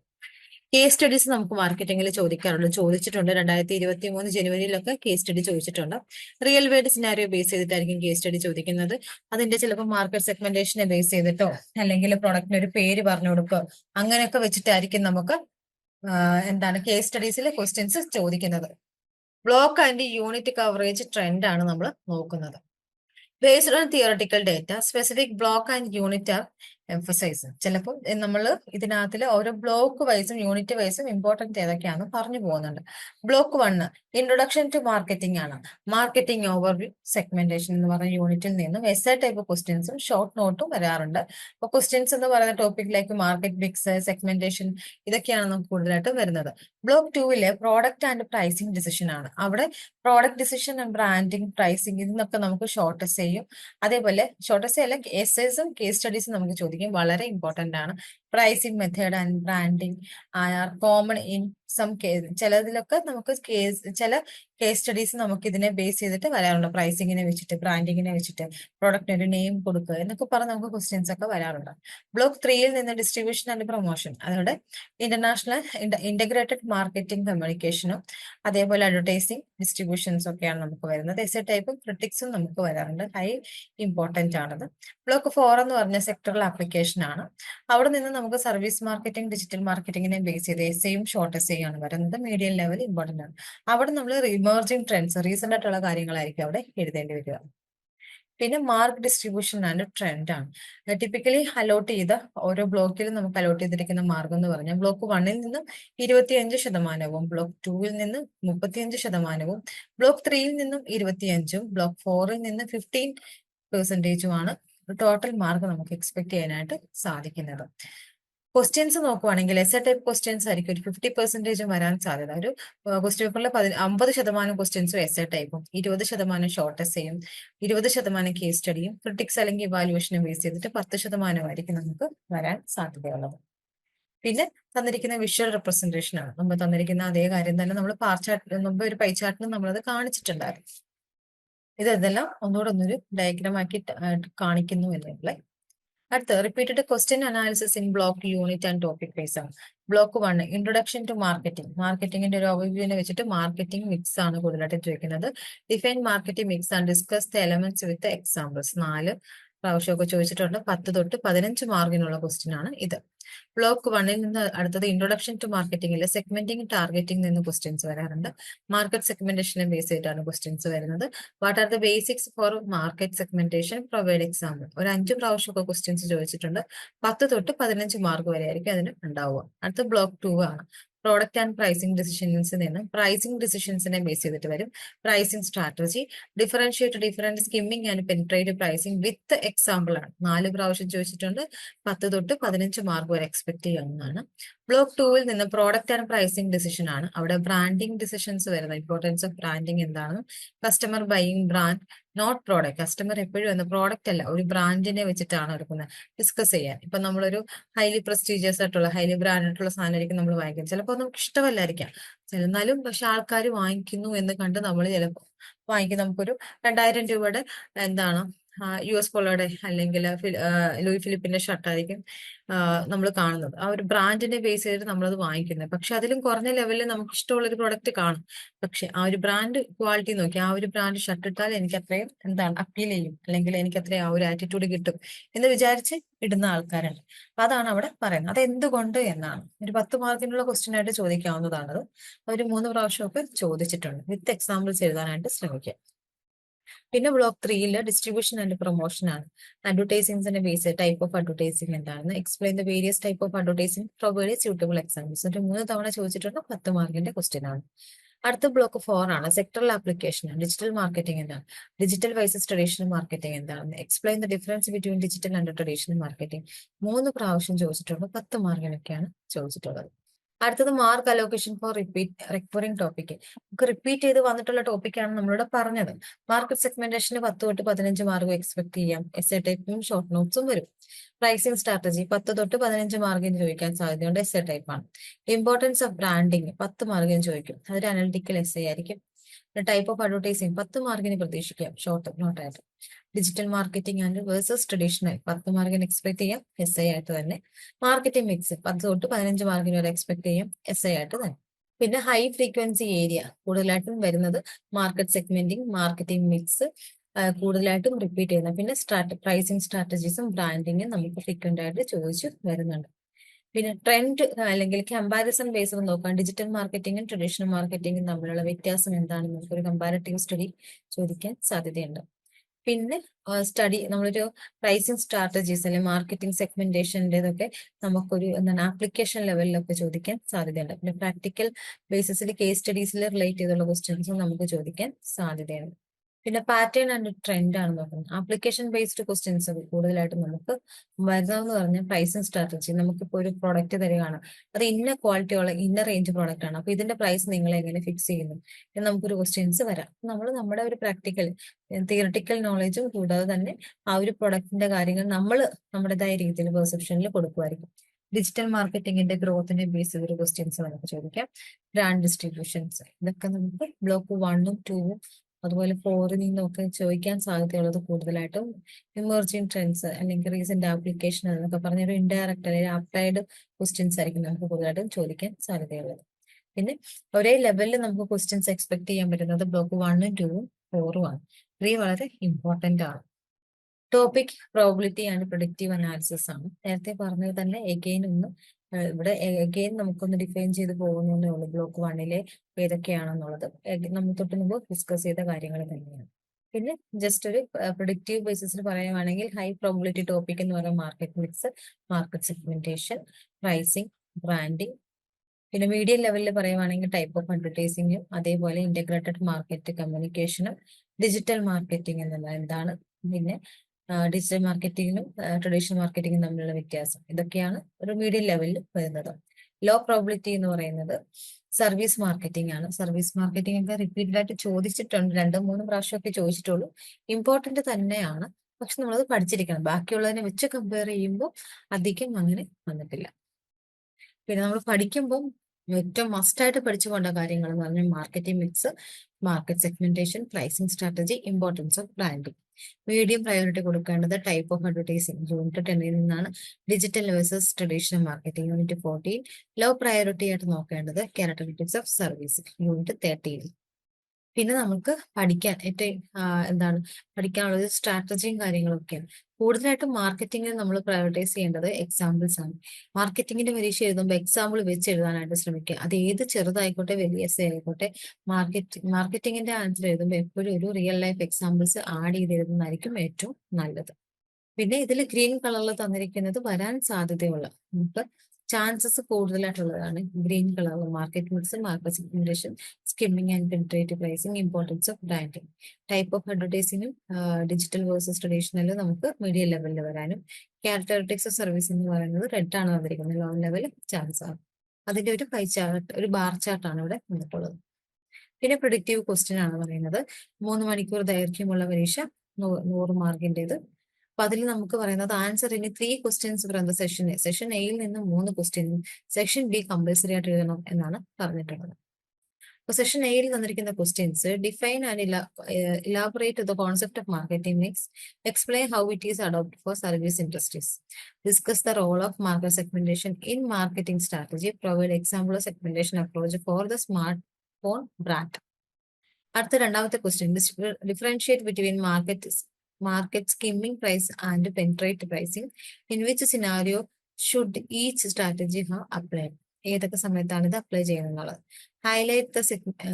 case studies നമുക്ക് മാർക്കറ്റിംഗിൽ ചോദിക്കാറുണ്ട്. ചോദിച്ചിട്ടുണ്ട്. രണ്ടായിരത്തി ഇരുപത്തി മൂന്ന് ജനുവരിയിലൊക്കെ കേസ് സ്റ്റഡി ചോദിച്ചിട്ടുണ്ട്. റിയൽ വേൾഡ് സിനാരിയോ ബേസ് ചെയ്തിട്ടായിരിക്കും കേസ് സ്റ്റഡി ചോദിക്കുന്നത്. അതിന്റെ ചിലപ്പോൾ മാർക്കറ്റ് സെഗ്മെന്റേഷനെ ബേസ് ചെയ്തിട്ടോ അല്ലെങ്കിൽ പ്രൊഡക്റ്റിന് ഒരു പേര് പറഞ്ഞു കൊടുക്കുക അങ്ങനെയൊക്കെ വെച്ചിട്ടായിരിക്കും നമുക്ക് എന്താണ് കേസ് സ്റ്റഡീസിലെ ക്വസ്റ്റ്യൻസ് ചോദിക്കുന്നത്. Block and unit coverage trend ആണ് നമ്മൾ നോക്കുന്നത്. Based on theoretical data specific block and unit are emphasise ചിലപ്പോൾ നമ്മൾ ഇതിനകത്ത് ഓരോ ബ്ലോക്ക് വൈസും യൂണിറ്റ് വൈസും ഇമ്പോർട്ടന്റ് ഏതൊക്കെയാണെന്ന് പറഞ്ഞു പോകുന്നുണ്ട്. Block one introduction to marketing ആണ്. മാർക്കറ്റിംഗ് ഓവർ സെഗ്മെന്റേഷൻ എന്ന് പറഞ്ഞ യൂണിറ്റിൽ നിന്നും എസ് ടൈപ്പ് ക്വസ്റ്റ്യൻസും ഷോർട്ട് നോട്ടും വരാറുണ്ട്. അപ്പൊ ക്വസ്റ്റ്യൻസ് എന്ന് പറയുന്ന ടോപ്പിക്കിലേക്ക് മാർക്കറ്റ് ബിക്സ് സെഗ്മെന്റേഷൻ ഇതൊക്കെയാണ് നമുക്ക് കൂടുതലായിട്ടും വരുന്നത്. ബ്ലോക്ക് ടൂവിലെ പ്രോഡക്റ്റ് ആൻഡ് പ്രൈസിംഗ് ഡിസിഷൻ ആണ്. അവിടെ product decision and branding pricing ഇതിനൊക്കെ നമുക്ക് ഷോർട്ട് ചെയ്യും. അതേപോലെ ഷോർട്ട് അല്ലെങ്കിൽ അല്ല എസും കേസ് സ്റ്റഡീസും നമുക്ക് ചോദിക്കും. വളരെ ഇമ്പോർട്ടന്റ് ആണ്. Pricing method and branding are common in some case ചിലതിലൊക്കെ നമുക്ക് കേസ് ചില കേസ് സ്റ്റഡീസ് നമുക്ക് ഇതിനെ ബേസ് ചെയ്തിട്ട് വരാറുണ്ട്. പ്രൈസിങ്ങിനെ വെച്ചിട്ട് ബ്രാൻഡിങ്ങിനെ വെച്ചിട്ട് പ്രോഡക്റ്റിന് ഒരു നെയിം കൊടുക്കുക എന്നൊക്കെ പറഞ്ഞ് നമുക്ക് ക്വസ്റ്റ്യൻസ് ഒക്കെ വരാറുണ്ട്. ബ്ലോക്ക് ത്രീയിൽ നിന്ന് ഡിസ്ട്രിബ്യൂഷൻ ആൻഡ് പ്രൊമോഷൻ അതോടെ ഇന്റർനാഷണൽ ഇന്റഗ്രേറ്റഡ് മാർക്കറ്റിംഗ് കമ്മ്യൂണിക്കേഷനും അതേപോലെ അഡ്വർടൈസിങ് ഡിസ്ട്രിബ്യൂഷൻസ് ഒക്കെയാണ് നമുക്ക് വരുന്നത്. എസ് ടൈപ്പും ക്രിട്ടിക്സും നമുക്ക് വരാറുണ്ട്. ഹൈ ഇമ്പോർട്ടന്റ് ആണത്. ബ്ലോക്ക് ഫോർ എന്ന് പറഞ്ഞ സെക്ടറൽ ആപ്ലിക്കേഷൻ ആണ്. അവിടെ നിന്ന് നമുക്ക് സർവീസ് മാർക്കറ്റിംഗ് ഡിജിറ്റൽ മാർക്കറ്റിംഗിനെ ബേസ് ചെയ്ത് എസ് എയും ഷോർട്ട് എസ് ആണ് വരുന്നത്. മീഡിയം ലെവൽ ഇമ്പോർട്ടന്റ് ആണ്. അവിടെ നമ്മൾ റിമേർജിംഗ് ട്രെൻഡ്സ് റീസെന്റ് ആയിട്ടുള്ള കാര്യങ്ങളായിരിക്കും അവിടെ എഴുതേണ്ടി വരിക. പിന്നെ മാർക്ക് ഡിസ്ട്രിബ്യൂഷൻ ആൻഡ് ട്രെൻഡ് ആണ്. ടിപ്പിക്കലി അലോട്ട് ചെയ്ത ഓരോ ബ്ലോക്കിലും നമുക്ക് അലോട്ട് ചെയ്തിരിക്കുന്ന മാർക്ക് എന്ന് പറഞ്ഞാൽ ബ്ലോക്ക് വണ്ണിൽ നിന്ന് ഇരുപത്തിയഞ്ച് ശതമാനവും ബ്ലോക്ക് ടൂവിൽ നിന്ന് മുപ്പത്തിയഞ്ച് ശതമാനവും ബ്ലോക്ക് ത്രീയിൽ നിന്നും ഇരുപത്തിയഞ്ചും ബ്ലോക്ക് ഫോറിൽ നിന്ന് ഫിഫ്റ്റീൻ പെർസെന്റേജുമാണ് ടോട്ടൽ മാർക്ക് നമുക്ക് എക്സ്പെക്ട് ചെയ്യാനായിട്ട് സാധിക്കുന്നത്. ക്വസ്റ്റ്യൻസ് നോക്കുവാണെങ്കിൽ എസ് എ ടൈപ്പ് ക്വസ്റ്റ്യൻസ് ആയിരിക്കും. ഒരു ഫിഫ്റ്റി പെർസെന്റേജും വരാൻ സാധ്യത. ഒരു ക്വസ്റ്റ്യൻ പേപ്പറിൽ പതി അമ്പത് ശതമാനം ക്വസ്റ്റ്യൻസും എസ് എ ടൈപ്പും ഇരുപത് ശതമാനം ഷോർട്ട് എസ്സേയും ഇരുപത് ശതമാനം കേസ് സ്റ്റഡിയും ക്രിട്ടിക്സ് അല്ലെങ്കിൽ ഇവാലുവേഷനും ബേസ് ചെയ്തിട്ട് പത്ത് ശതമാനമായിരിക്കും നമുക്ക് വരാൻ സാധ്യതയുള്ളത്. പിന്നെ തന്നിരിക്കുന്ന വിഷ്വൽ റെപ്രസെന്റേഷൻ ആണ്. നമ്മൾ തന്നിരിക്കുന്ന അതേ കാര്യം തന്നെ നമ്മൾ പാർ ചാർട്ട് മുമ്പ് ഒരു പൈ ചാർട്ടിൽ നമ്മളത് കാണിച്ചിട്ടുണ്ടായിരുന്നു. ഇതെല്ലാം ഒന്നുകൂടെ ഒന്നൊരു ഡയഗ്രാം ആക്കി കാണിക്കുന്നു എന്നുള്ള അടുത്ത repeated question analysis in block unit and topic wise ആണ്. Block one introduction to marketing മാർക്കറ്റിംഗിന്റെ ഒരു ഓവർവ്യൂവിനെ വെച്ചിട്ട് മാർക്കറ്റിംഗ് മിക്സ് ആണ് കൂടുതലായിട്ട് ചോദിക്കുന്നത്. Define marketing mix and discuss the elements with examples നാല് പ്രാവശ്യമൊക്കെ ചോദിച്ചിട്ടുണ്ട്. പത്ത് തൊട്ട് പതിനഞ്ച് മാർക്കിനുള്ള ക്വസ്റ്റ്യൻ ആണ് ഇത്. ബ്ലോക്ക് വണ്ണിൽ നിന്ന് അടുത്തത് ഇൻട്രൊഡക്ഷൻ ടു മാർക്കറ്റിംഗിൽ സെഗ്മെന്റിംഗ് ടാർഗറ്റിംഗ് നിന്ന് ക്വസ്റ്റ്യൻസ് വരാറുണ്ട്. മാർക്കറ്റ് സെഗ്മെന്റേഷനെ ബേസ് ചെയ്തിട്ടാണ് ക്വസ്റ്റ്യൻസ് വരുന്നത്. What are the basics for market segmentation provide example ഒരു അഞ്ച് പ്രാവശ്യമൊക്കെ ക്വസ്റ്റ്യൻസ് ചോദിച്ചിട്ടുണ്ട്. പത്ത് തൊട്ട് പതിനഞ്ച് മാർക്ക് വരെ ആയിരിക്കും അതിന് ഉണ്ടാവുക. അടുത്ത ബ്ലോക്ക് ടു ആണ്. പ്രോഡക്റ്റ് ആൻഡ് പ്രൈസിംഗ് ഡിസിഷൻസിൽ നിന്ന് പ്രൈസിംഗ് ഡിസിഷൻസിനെ ബേസ് ചെയ്തിട്ട് വരും. Pricing strategy differentiate different skimming and penetrate pricing with example ആണ്. നാല് പ്രാവശ്യം ചോദിച്ചിട്ടുണ്ട്. പത്ത് തൊട്ട് പതിനഞ്ച് മാർക്ക് വരെ എക്സ്പെക്ട് ചെയ്യാവുന്നതാണ്. ബ്ലോക്ക് ടൂവിൽ നിന്ന് പ്രോഡക്റ്റ് ആൻഡ് പ്രൈസിംഗ് ഡിസിഷൻ ആണ്. അവിടെ ബ്രാൻഡിംഗ് ഡിസിഷൻസ് വരുന്നത്. ഇമ്പോർട്ടൻസ് ഓഫ് ബ്രാൻഡിംഗ് എന്താണ്? Customer buying brand not product customer എപ്പോഴും എന്ന പ്രോഡക്റ്റ് അല്ല ഒരു ബ്രാൻഡിനെ വെച്ചിട്ടാണ് എടുക്കുന്നത്. ഡിസ്കസ് ചെയ്യാൻ. ഇപ്പൊ നമ്മളൊരു ഹൈലി പ്രസ്റ്റീജിയസ് ആയിട്ടുള്ള ഹൈലി ബ്രാൻഡ് ആയിട്ടുള്ള സാധനമായിരിക്കും നമ്മൾ വാങ്ങിക്കുന്നത്. ചിലപ്പോൾ നമുക്ക് ഇഷ്ടമല്ലായിരിക്കാം. എന്നാലും പക്ഷെ ആൾക്കാർ വാങ്ങിക്കുന്നു എന്ന് കണ്ട് നമ്മൾ ചിലപ്പോൾ വാങ്ങിക്കും. നമുക്കൊരു രണ്ടായിരം രൂപയുടെ എന്താണ് യു എസ് പോളോയുടെ അല്ലെങ്കിൽ ലൂയി ഫിലിപ്പിന്റെ ഷർട്ടായിരിക്കും നമ്മൾ കാണുന്നത്. ആ ഒരു ബ്രാൻഡിനെ ബേസ് ചെയ്തിട്ട് നമ്മളത് വാങ്ങിക്കുന്നത്. പക്ഷെ അതിലും കുറഞ്ഞ ലെവലിൽ നമുക്ക് ഇഷ്ടമുള്ള ഒരു പ്രൊഡക്റ്റ് കാണും. പക്ഷെ ആ ഒരു ബ്രാൻഡ് ക്വാളിറ്റി നോക്കി ആ ഒരു ബ്രാൻഡ് ഷർട്ട് ഇട്ടാൽ എനിക്ക് അത്രയും എന്താണ് അപ്പീൽ ചെയ്യും. അല്ലെങ്കിൽ എനിക്ക് അത്രയും ആ ഒരു ആറ്റിറ്റ്യൂഡ് കിട്ടും എന്ന് വിചാരിച്ച് ഇടുന്ന ആൾക്കാരാണ്. അപ്പൊ അതാണ് അവിടെ പറയുന്നത്. അത് എന്തുകൊണ്ട് എന്നാണ്. ഒരു പത്ത് മാർക്കിനുള്ള ക്വസ്റ്റ്യൻ ആയിട്ട് ചോദിക്കാവുന്നതാണത്. ഒരു മൂന്ന് പ്രാവശ്യമൊക്കെ ചോദിച്ചിട്ടുണ്ട്. വിത്ത് എക്സാമ്പിൾസ് എഴുതാനായിട്ട് ശ്രമിക്കുക പിന്നെ ബ്ലോക്ക് ത്രീയിൽ ഡിസ്ട്രിബ്യൂഷൻ ആൻഡ് പ്രൊമോഷൻ ആണ്. അഡ്വർടൈസിംഗ്സിന്റെ ബേസ് ടൈപ്പ് ഓഫ് അഡ്വർടൈസിംഗ് എന്താണെന്ന് explain the various type of advertising provide suitable examples ഒരു മൂന്ന് തവണ ചോദിച്ചിട്ടുണ്ട് പത്ത് മാർക്കിന്റെ ക്വസ്റ്റ്യൻ ആണ്. അടുത്ത ബ്ലോക്ക് ഫോർ ആണ് സെക്ടറൽ ആപ്ലിക്കേഷൻ ഡിജിറ്റൽ മാർക്കറ്റിംഗ് എന്താണ്? ഡിജിറ്റൽ വൈസസ് ട്രഡീഷണൽ മാർക്കറ്റിംഗ് എന്താണ് explain the difference between digital and traditional marketing മൂന്ന് പ്രാവശ്യം ചോദിച്ചിട്ടുള്ളത് പത്ത് മാർക്കിനൊക്കെയാണ് ചോദിച്ചിട്ടുള്ളത്. അടുത്തത് mark allocation for repeat recurring topic നമുക്ക് റിപ്പീറ്റ് ചെയ്ത് വന്നിട്ടുള്ള ടോപ്പിക്കാണ് നമ്മളിവിടെ പറഞ്ഞത്. മാർക്ക് സെഗ്മെന്റേഷന് പത്ത് തൊട്ട് പതിനഞ്ച് മാർക്ക് എക്സ്പെക്ട് ചെയ്യാം. എസ് എ ടൈപ്പും ഷോർട്ട് നോട്ട്സും വരും. പ്രൈസിംഗ് സ്ട്രാറ്റജി പത്ത് തൊട്ട് പതിനഞ്ച് മാർക്കിന് ചോദിക്കാൻ സാധ്യതയുണ്ട് എസ് എ ടൈപ്പാണ് ഇമ്പോർട്ടൻസ് ഓഫ് ബ്രാൻഡിങ് പത്ത് മാർക്കിന് ചോദിക്കും. അതൊരു അനലിറ്റിക്കൽ എസ് ആയിരിക്കും. ടൈപ്പ് ഓഫ് അഡ്വർടൈസിങ് പത്ത് മാർക്കിന് പ്രതീക്ഷിക്കാം. Short നോട്ടായിട്ട് digital marketing and versus traditional പത്ത് മാർക്കിന് എക്സ്പെക്ട് ചെയ്യാം. എസ് ഐ ആയിട്ട് തന്നെ. മാർക്കറ്റിംഗ് മിക്സ് പത്ത് തൊട്ട് പതിനഞ്ച് മാർക്കിന് വരെ എക്സ്പെക്ട് ചെയ്യാം. എസ് ഐ ആയിട്ട് തന്നെ. പിന്നെ ഹൈ ഫ്രീക്വൻസി ഏരിയ കൂടുതലായിട്ടും വരുന്നത് മാർക്കറ്റ് സെഗ്മെന്റിങ് മാർക്കറ്റിംഗ് മിക്സ് കൂടുതലായിട്ടും റിപ്പീറ്റ് ചെയ്യുന്നത് പിന്നെ സ്ട്രാറ്റ പ്രൈസിങ് സ്ട്രാറ്റജീസും ബ്രാൻഡിങ്ങും നമുക്ക് ഫ്രീക്വന്റ് ആയിട്ട് ചോദിച്ചു വരുന്നുണ്ട്. പിന്നെ ട്രെൻഡ് അല്ലെങ്കിൽ കമ്പാരിസൺ ബേസ് നോക്കാം. ഡിജിറ്റൽ മാർക്കറ്റിംഗും ട്രഡീഷണൽ മാർക്കറ്റിംഗും തമ്മിലുള്ള വ്യത്യാസം എന്താണെന്ന് നമുക്കൊരു കമ്പാരറ്റീവ് സ്റ്റഡി ചോദിക്കാൻ സാധ്യതയുണ്ട്. പിന്നെ സ്റ്റഡി നമ്മളൊരു പ്രൈസിങ് സ്ട്രാറ്റജീസ് അല്ലെങ്കിൽ മാർക്കറ്റിംഗ് സെഗ്മെന്റേഷന്റെതൊക്കെ നമുക്കൊരു എന്താണ് ആപ്ലിക്കേഷൻ ലെവലിലൊക്കെ ചോദിക്കാൻ സാധ്യതയുണ്ട്. പിന്നെ പ്രാക്ടിക്കൽ ബേസിസിൽ കേസ് സ്റ്റഡീസിൽ റിലേറ്റ് ചെയ്തുള്ള ക്വസ്റ്റ്യൻസും നമുക്ക് ചോദിക്കാൻ സാധ്യതയുണ്ട്. പിന്നെ പാറ്റേൺ ആൻഡ് ട്രെൻഡ് ആണ് നോക്കുന്നത്. ആപ്ലിക്കേഷൻ ബേസ്ഡ് ക്വസ്റ്റ്യൻസ് കൂടുതലായിട്ട് നമുക്ക് വരുന്നതെന്ന് പറഞ്ഞാൽ പ്രൈസിങ് സ്ട്രാറ്റജി നമുക്കിപ്പോൾ ഒരു പ്രോഡക്റ്റ് തരികയാണ്. അത് ഇന്ന ക്വാളിറ്റി ഉള്ള ഇന്ന റേഞ്ച് പ്രോഡക്റ്റ് ആണ്. അപ്പൊ ഇതിന്റെ പ്രൈസ് നിങ്ങൾ എങ്ങനെ ഫിക്സ് ചെയ്യുന്നു? എന്ന് നമുക്കൊരു ക്വസ്റ്റ്യൻസ് വരാം. നമ്മൾ നമ്മുടെ ഒരു പ്രാക്ടിക്കൽ തിയറട്ടിക്കൽ നോളജും കൂടാതെ തന്നെ ആ ഒരു പ്രൊഡക്റ്റിന്റെ കാര്യങ്ങൾ നമ്മൾ നമ്മുടേതായ രീതിയിൽ പെർസെപ്ഷനിൽ കൊടുക്കുമായിരിക്കും ഡിജിറ്റൽ മാർക്കറ്റിംഗിന്റെ ഗ്രോത്തിനെ ബേസ് ചെയ്തൊരു ക്വസ്റ്റ്യൻസ് നമുക്ക് ചോദിക്കാം. ബ്രാൻഡ് ഡിസ്ട്രിബ്യൂഷൻസ് ഇതൊക്കെ നമുക്ക് ബ്ലോക്ക് വണ്ണും ടൂവും അതുപോലെ ഫോറിൽ നിന്നൊക്കെ ചോദിക്കാൻ സാധ്യതയുള്ളത് കൂടുതലായിട്ടും ഇമേർജിംഗ് ട്രെൻഡ്സ് അല്ലെങ്കിൽ റീസെന്റ് ആപ്ലിക്കേഷൻ എന്നൊക്കെ പറഞ്ഞ ഒരു ഇൻഡയറക്റ്റ് അല്ലെങ്കിൽ അപ്ലൈഡ് ക്വസ്റ്റ്യൻസ് ആയിരിക്കും നമുക്ക് കൂടുതലായിട്ടും ചോദിക്കാൻ സാധ്യതയുള്ളത്. പിന്നെ ഒരേ ലെവലിൽ നമുക്ക് ക്വസ്റ്റ്യൻസ് എക്സ്പെക്ട് ചെയ്യാൻ പറ്റുന്നത് ബ്ലോക്ക് വണ്ണും ടൂവും ഫോറും ആണ്. ത്രീ വളരെ ഇമ്പോർട്ടന്റ് ആണ്. Topic probability and productive analysis ആണ്. നേരത്തെ പറഞ്ഞത് തന്നെ എഗെയിൻ ഒന്ന് ഇവിടെ അഗെയിൻ നമുക്കൊന്ന് ഡിഫൈൻ ചെയ്ത് പോകുന്നേ ഉള്ളൂ. ബ്ലോക്ക് വണ്ണിലെ ഏതൊക്കെയാണെന്നുള്ളത്. നമ്മൾ തൊട്ട് മുമ്പ് ഡിസ്കസ് ചെയ്ത കാര്യങ്ങൾ തന്നെയാണ്. പിന്നെ ജസ്റ്റ് ഒരു പ്രൊഡക്റ്റീവ് ബേസിസിൽ പറയുകയാണെങ്കിൽ ഹൈ പ്രോബിലിറ്റി ടോപ്പിക് എന്ന് പറയുന്ന market mix market segmentation pricing branding പിന്നെ മീഡിയം ലെവലിൽ പറയുവാണെങ്കിൽ ടൈപ്പ് ഓഫ് അഡ്വർടൈസിങ്ങും അതേപോലെ ഇന്റഗ്രേറ്റഡ് മാർക്കറ്റ് കമ്മ്യൂണിക്കേഷനും ഡിജിറ്റൽ മാർക്കറ്റിംഗ് എന്നുള്ള എന്താണ്? പിന്നെ ഡിജിറ്റൽ മാർക്കറ്റിംഗിലും ട്രഡീഷണൽ മാർക്കറ്റിംഗും തമ്മിലുള്ള വ്യത്യാസം. ഇതൊക്കെയാണ് ഒരു മീഡിയം ലെവലിൽ വരുന്നത്. ലോ പ്രോബിലിറ്റി എന്ന് പറയുന്നത് സർവീസ് മാർക്കറ്റിംഗ് ആണ്. സർവീസ് മാർക്കറ്റിംഗ് ഒക്കെ റിപ്പീറ്റഡ് ആയിട്ട് ചോദിച്ചിട്ടുണ്ട്. രണ്ടും മൂന്നും പ്രാവശ്യമൊക്കെ ചോദിച്ചിട്ടുള്ളൂ. ഇമ്പോർട്ടന്റ് തന്നെയാണ്. പക്ഷെ നമ്മളത് പഠിച്ചിരിക്കണം. ബാക്കിയുള്ളതിനെ വെച്ച് കമ്പയർ ചെയ്യുമ്പോൾ അധികം അങ്ങനെ വന്നിട്ടില്ല. പിന്നെ നമ്മൾ പഠിക്കുമ്പോൾ ഏറ്റവും മസ്റ്റായിട്ട് പഠിച്ചു പോകേണ്ട കാര്യങ്ങൾ എന്ന് പറഞ്ഞാൽ marketing mix market segmentation pricing strategy importance of branding medium priority കൊടുക്കേണ്ടത് ടൈപ്പ് ഓഫ് അഡ്വർടൈസിംഗ് യൂണിറ്റ് ടെന്നിൽ നിന്നാണ് digital versus traditional marketing unit fourteen low priority ആയിട്ട് നോക്കേണ്ടത് characteristics of service unit thirteen പിന്നെ നമുക്ക് പഠിക്കാൻ ഏറ്റവും എന്താണ് പഠിക്കാനുള്ളത് സ്ട്രാറ്റജിയും കാര്യങ്ങളൊക്കെയാണ്. കൂടുതലായിട്ടും മാർക്കറ്റിംഗിൽ നമ്മൾ പ്രയോറിറ്റൈസ് ചെയ്യേണ്ടത് എക്സാമ്പിൾസ് ആണ്. മാർക്കറ്റിംഗിന്റെ പരീക്ഷ എഴുതുമ്പോൾ എക്സാമ്പിൾ വെച്ച് എഴുതാനായിട്ട് ശ്രമിക്കുക. അത് ഏത് ചെറുതായിക്കോട്ടെ വലിയ എസ് ആയിക്കോട്ടെ മാർക്കറ്റ് മാർക്കറ്റിംഗിന്റെ ആൻസർ എഴുതുമ്പോൾ എപ്പോഴും ഒരു റിയൽ ലൈഫ് എക്സാമ്പിൾസ് ആഡ് ചെയ്ത് എഴുതുന്നതായിരിക്കും ഏറ്റവും നല്ലത്. പിന്നെ ഇതിൽ ഗ്രീൻ കളറിൽ തന്നിരിക്കുന്നത് വരാൻ സാധ്യതയുള്ള നമുക്ക് chances കൂടുതലായിട്ടുള്ളതാണ്. Green colour market mix market segmentation skimming and penetrate pricing importance of branding type of അഡ്വർടൈസിംഗും digital versus traditional നമുക്ക് മീഡിയം ലെവലിൽ വരാനും. ക്യാരക്ടറിറ്റിക്സ് ഓഫ് സർവീസ് എന്ന് പറയുന്നത് റെഡ് ആണ് വന്നിരിക്കുന്നത്. ലോ ലെവൽ ചാൻസ് ആണ്. അതിന്റെ ഒരു പൈ ചാർട്ട് ഒരു ബാർ ചാർട്ടാണ് ഇവിടെ വന്നിട്ടുള്ളത്. പിന്നെ പ്രൊഡിക്റ്റീവ് ക്വസ്റ്റ്യൻ ആണ് പറയുന്നത്. മൂന്ന് മണിക്കൂർ ദൈർഘ്യമുള്ള പരീക്ഷ നൂറ് മാർക്കിന്റേത് അപ്പൊ അതിൽ നമുക്ക് പറയുന്നത് ആൻസർ ഇനി ത്രീ ക്വസ്റ്റ്യൻസ് പറയുന്നത് സെഷൻ എ സെഷൻ എയിൽ നിന്ന് മൂന്ന് ക്വസ്റ്റ്യൻ സെക്ഷൻ ബി കമ്പൽസറി ആയിട്ട് എഴുതണം എന്നാണ് പറഞ്ഞിട്ടുള്ളത്. അപ്പൊ സെഷൻ എയിൽ തന്നിരിക്കുന്ന questions define and elaborate the concept of marketing mix explain how it is adopt for service industries discuss the role of market segmentation in marketing strategy provide example of segmentation approach for the smart phone brand അടുത്ത രണ്ടാമത്തെ question differentiate between market market skimming price and penetrate pricing. In which scenario should each strategy have applied? ഏതൊക്കെ സമയത്താണ് ഇത് apply ചെയ്യുന്നത്? Highlight the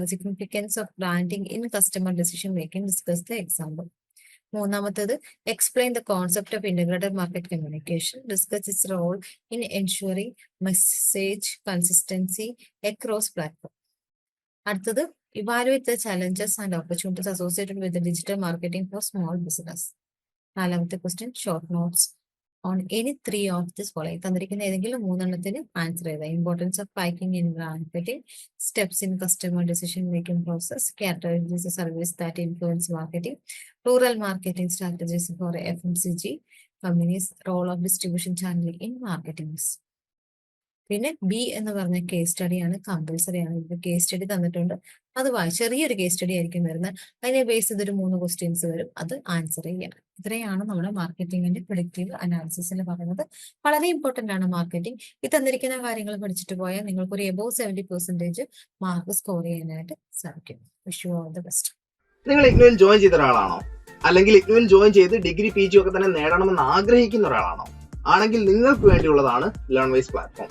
significance of branding in customer decision making discuss the example മൂന്നാമത്തേത് explain the concept of integrated market communication discuss its role in ensuring message consistency across platform അടുത്തത് evaluate the challenges and opportunities associated with digital marketing for small business. നാലാമത്തെ question short notes on any three of this follow തന്നിരിക്കുന്ന ഏതെങ്കിലും മൂന്നെണ്ണത്തിന് answer ചെയ്ത. Importance of packing in marketing steps in customer decision making process categories service that influence marketing rural marketing strategies for F M C G companies role of distribution channel in marketing പിന്നെ B എന്ന് പറഞ്ഞ case സ്റ്റഡിയാണ് compulsory ആണ്. ഇത് case study തന്നിട്ടുണ്ട്. അത് വായി ചെറിയൊരു case study ആയിരിക്കും വരുന്നത്. അതിനെ ബേസ് ചെയ്തൊരു മൂന്ന് ക്വസ്റ്റ്യൻസ് വരും. അത് ആൻസർ ചെയ്യണം ഇത്രയാണ് നമ്മുടെ മാർക്കറ്റിംഗിന്റെ പ്രൊഡക്റ്റീവ് എന്ന് പറയുന്നത്. വളരെ ഇമ്പോർട്ടന്റ് ആണ് മാർക്കറ്റിംഗ് ഈ തന്നിരിക്കുന്ന കാര്യങ്ങൾ പഠിച്ചിട്ട് പോയാൽ നിങ്ങൾക്ക് ഒരു above seventy percentage mark score ചെയ്യാനായിട്ട് സാധിക്കും. വിഷു ഓൾ ദ ബെസ്റ്റ് നിങ്ങൾ ഇഗ്നുവിൽ ജോയിൻ ചെയ്ത ഒരാളാണോ? അല്ലെങ്കിൽ ഇഗ്നുവിൽ ജോയിൻ ചെയ്ത് ഡിഗ്രി പി ജി ഒക്കെ തന്നെ നേടണമെന്ന് ആഗ്രഹിക്കുന്ന ഒരാളാണോ? ആണെങ്കിൽ നിങ്ങൾക്ക് വേണ്ടിയുള്ളതാണ് ലേൺ വൈസ് പ്ലാറ്റ്ഫോം